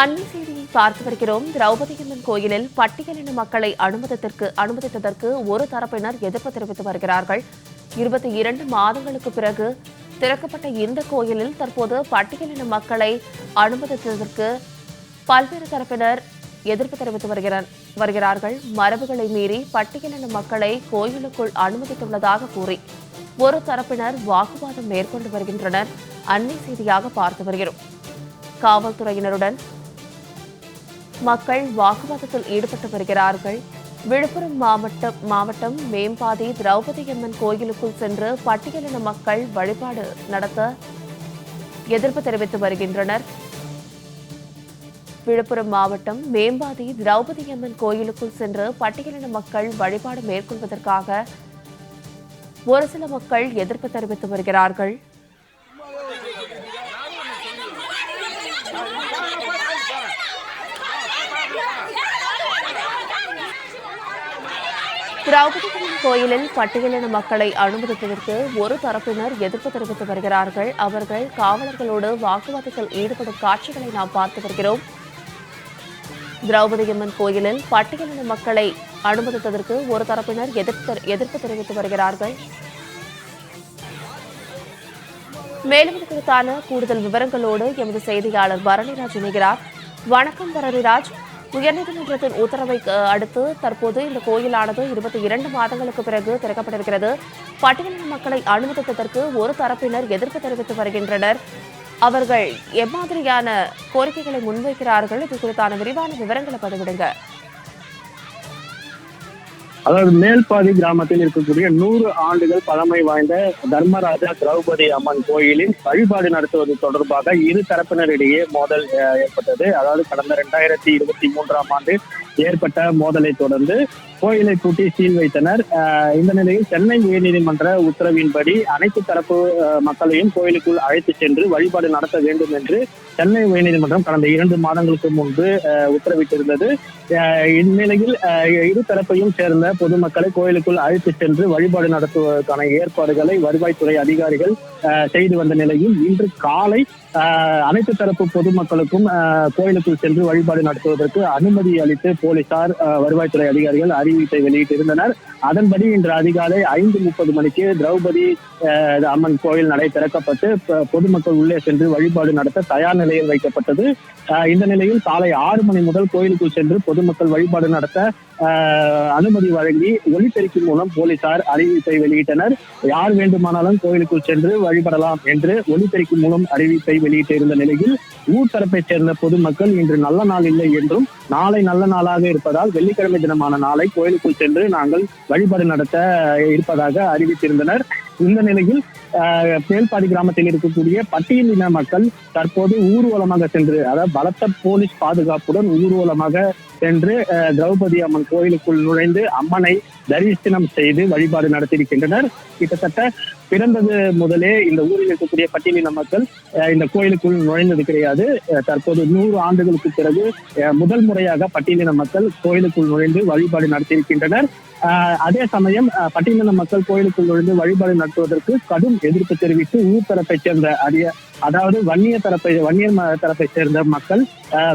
அண்மை செய்தியை பார்த்து வருகிறோம். திரௌபதியம்மன் கோயிலில் பட்டியலின மக்களை அனுமதித்திற்கு அனுமதித்ததற்கு ஒரு தரப்பினர் எதிர்ப்பு தெரிவித்து வருகிறார்கள். இருபத்தி இரண்டு மாதங்களுக்கு பிறகு திறக்கப்பட்ட இந்த கோயிலில் தற்போது பட்டியலின மக்களை அனுமதித்ததற்கு பல்வேறு தரப்பினர் எதிர்ப்பு தெரிவித்து வருகிறார் வருகிறார்கள். மரபுகளை மீறி பட்டியலின மக்களை கோயிலுக்குள் அனுமதித்துள்ளதாக கூறி ஒரு தரப்பினர் வாக்குவாதம் மேற்கொண்டு வருகின்றனர். அன்னை செய்தியாக பார்த்து வருகிறோம். காவல்துறையினருடன் மக்கள் வாக்குவாதத்தில் ஈடுபட்டு வருகிறார்கள். விழுப்புரம் மாவட்டம் மாவட்டம் மேம்பாதி திரௌபதியம்மன் கோயிலுக்குள் சென்று பட்டியலின மக்கள் வழிபாடு நடத்த எதிர்ப்பு தெரிவித்து வருகின்றனர். விழுப்புரம் மாவட்டம் மேம்பாதி திரௌபதியம்மன் கோயிலுக்குள் சென்று பட்டியலின மக்கள் வழிபாடு மேற்கொள்வதற்காக ஒரு சில மக்கள் எதிர்ப்பு தெரிவித்து வருகிறார்கள். திரௌபதியம்மன் கோயிலில் பட்டியலின மக்களை அனுமதித்ததற்கு ஒரு தரப்பினர் எதிர்ப்பு தெரிவித்து வருகிறார்கள். அவர்கள் காவலர்களோடு வாக்குவாதத்தில் ஈடுபடும் காட்சிகளை நாம் பார்த்து வருகிறோம். திரௌபதியம்மன் கோயிலில் பட்டியலின மக்களை அனுமதித்ததற்கு ஒரு தரப்பினர் எதிர்ப்பு எதிர்ப்பு தெரிவித்து வருகிறார்கள். மேலும் இது குறித்தான கூடுதல் விவரங்களோடு எமது செய்தியாளர் பரணிராஜ் இணைகிறார். வணக்கம் பரணிராஜ். உயர்நீதிமன்றத்தின் உத்தரவை அடுத்து தற்போது இந்த கோயிலானது இருபத்தி இரண்டு மாதங்களுக்கு பிறகு திறக்கப்பட்டிருக்கிறது. பட்டியலின மக்களை அனுமதித்ததற்கு ஒரு தரப்பினர் எதிர்ப்பு தெரிவித்து வருகின்றனர். அவர்கள் எம்மாதிரியான கோரிக்கைகளை முன்வைக்கிறார்கள். இது குறித்தான விரிவான விவரங்களை பதிவிடுங்க. அதாவது மேல்பாதி கிராமத்தில் இருக்கக்கூடிய நூறு ஆண்டுகள் பழமை வாய்ந்த தர்மராஜா திரௌபதி அம்மன் கோயிலில் வழிபாடு நடத்துவது தொடர்பாக இரு தரப்பினரிடையே மோதல் அஹ், ஏற்பட்டது. அதாவது கடந்த இரண்டாயிரத்தி இருபத்தி மூன்றாம் ஆண்டு ஏற்பட்ட மோதலை தொடர்ந்து கோயிலை கூட்டி சீல் வைத்தனர். இந்த நிலையில் சென்னை உயர்நீதிமன்ற உத்தரவின்படி அனைத்து தரப்பு மக்களையும் கோயிலுக்குள் அழைத்து சென்று வழிபாடு நடத்த வேண்டும் என்று சென்னை உயர்நீதிமன்றம் கடந்த இரண்டு மாதங்களுக்கு முன்பு உத்தரவிட்டிருந்தது. இந்நிலையில் அஹ், இரு தரப்பையும் சேர்ந்த பொதுமக்களை கோயிலுக்குள் அழைத்து சென்று வழிபாடு நடத்துவதற்கான ஏற்பாடுகளை வருவாய்த்துறை அதிகாரிகள் அஹ், செய்து வந்த நிலையில் இன்று காலை அனைத்து தரப்பு பொதுமக்களுக்கும் அஹ், கோயிலுக்குள் சென்று வழிபாடு நடத்துவதற்கு அனுமதி அளித்து போலீசார் வருவாய்த்துறை அதிகாரிகள் அறிவிப்பை வெளியிட்டிருந்தனர். அதன்படி இன்று அதிகாலை ஐந்து முப்பது மணிக்கு திரௌபதி அம்மன் கோயில் நடை திறக்கப்பட்டு பொதுமக்கள் உள்ளே சென்று வழிபாடு நடத்த தயார் நிலையில் வைக்கப்பட்டது. இந்த நிலையில் காலை ஆறு மணி முதல் கோயிலுக்குள் சென்று பொதுமக்கள் வழிபாடு நடத்த அனுமதி வழங்கி ஒளிப்பெருக்கி மூலம் போலீசார் அறிவிப்பை வெளியிட்டனர். யார் வேண்டுமானாலும் கோயிலுக்குள் சென்று வழிபடலாம் என்று ஒளிப்பெருக்கி மூலம் அறிவிப்பை வெளியிட்டிருந்த நிலையில் ஊர் தரப்பைச் சேர்ந்த பொதுமக்கள் இன்று நல்ல நாள் இல்லை என்றும் நாளை நல்ல நாளா நாளாக இருப்பதால் வெள்ளிக்கிழமை தினமான நாளை கோயிலுக்குள் சென்று நாங்கள் வழிபாடு நடத்த இருப்பதாக அறிவித்திருந்தனர். இந்த நிலையில் அஹ், மேல்பாடி கிராமத்தில் இருக்கக்கூடிய பட்டியலின மக்கள் தற்போது ஊர்வலமாக சென்று அதாவது பலத்த போலீஸ் பாதுகாப்புடன் ஊர்வலமாக சென்று திரௌபதி அம்மன் கோயிலுக்குள் நுழைந்து அம்மனை தரிசனம் செய்து வழிபாடு நடத்தியிருக்கின்றனர். கிட்டத்தட்ட பிறந்தது முதலே இந்த ஊரில் இருக்கக்கூடிய பட்டியலின மக்கள் அஹ், இந்த கோயிலுக்குள் நுழைந்தது கிடையாது. அஹ், தற்போது நூறு ஆண்டுகளுக்கு பிறகு அஹ், முதல் முறையாக பட்டியலின மக்கள் கோயிலுக்குள் நுழைந்து வழிபாடு நடத்தியிருக்கின்றனர். அஹ், அதே சமயம் பட்டியலின மக்கள் கோயிலுக்குள் நுழைந்து வழிபாடு நடத்துவதற்கு கடும் எதிர்ப்பு தெரிவித்து ஊர் தரப்பைச் சேர்ந்த அரிய அதாவது வன்னிய தரப்பை வன்னியர் தரப்பை சேர்ந்த மக்கள்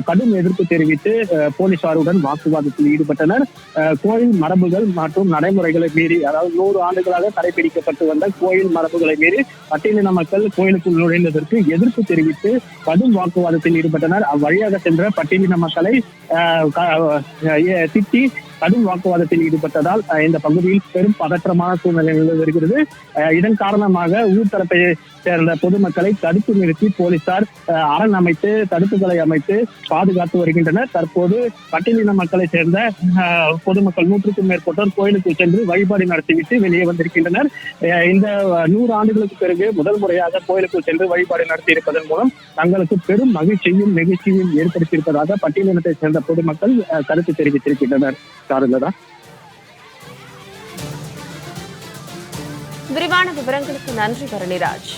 கடும் எதிர்ப்பு தெரிவித்து போலீசாருடன் வாக்குவாதத்தில் ஈடுபட்டனர். அஹ், கோயில் மரபுகள் மற்றும் நடைமுறைகளை மீறி அதாவது நூறு ஆண்டுகளாக கடைபிடிக்கப்பட்டு வந்த கோயில் மரபுகளை மீறி பட்டியலின மக்கள் கோயிலுக்குள் நுழைந்ததற்கு எதிர்ப்பு தெரிவித்து கடும் வாக்குவாதத்தில் ஈடுபட்டனர். அவ்வழியாக சென்ற பட்டியலின மக்களை அஹ், திட்டி கடும் வாக்குவாதத்தில் ஈடுபட்டதால் இந்த பகுதியில் பெரும் பதற்றமான சூழ்நிலை நிலவு வருகிறது. அஹ், இதன் காரணமாக ஊர் தரப்பை சேர்ந்த பொதுமக்களை தடுத்து நிறுத்தி போலீசார் அஹ், அரண் அமைத்து தடுப்புகளை அமைத்து பாதுகாத்து வருகின்றனர். தற்போது பட்டியலின மக்களை சேர்ந்த அஹ், பொதுமக்கள் நூற்றுக்கும் மேற்பட்டோர் கோயிலுக்கு சென்று வழிபாடு நடத்திவிட்டு வெளியே வந்திருக்கின்றனர். அஹ், இந்த நூறு ஆண்டுகளுக்கு பிறகு முதல் முறையாக கோயிலுக்குள் சென்று வழிபாடு நடத்தி இருப்பதன் மூலம் தங்களுக்கு பெரும் மகிழ்ச்சியும் நெகிழ்ச்சியும் ஏற்படுத்தியிருப்பதாக பட்டியலினத்தை சேர்ந்த பொதுமக்கள் கருத்து தெரிவித்திருக்கின்றனர். சாருங்கதா விரிவான விவரங்களுக்கு நன்றி பரணிராஜ்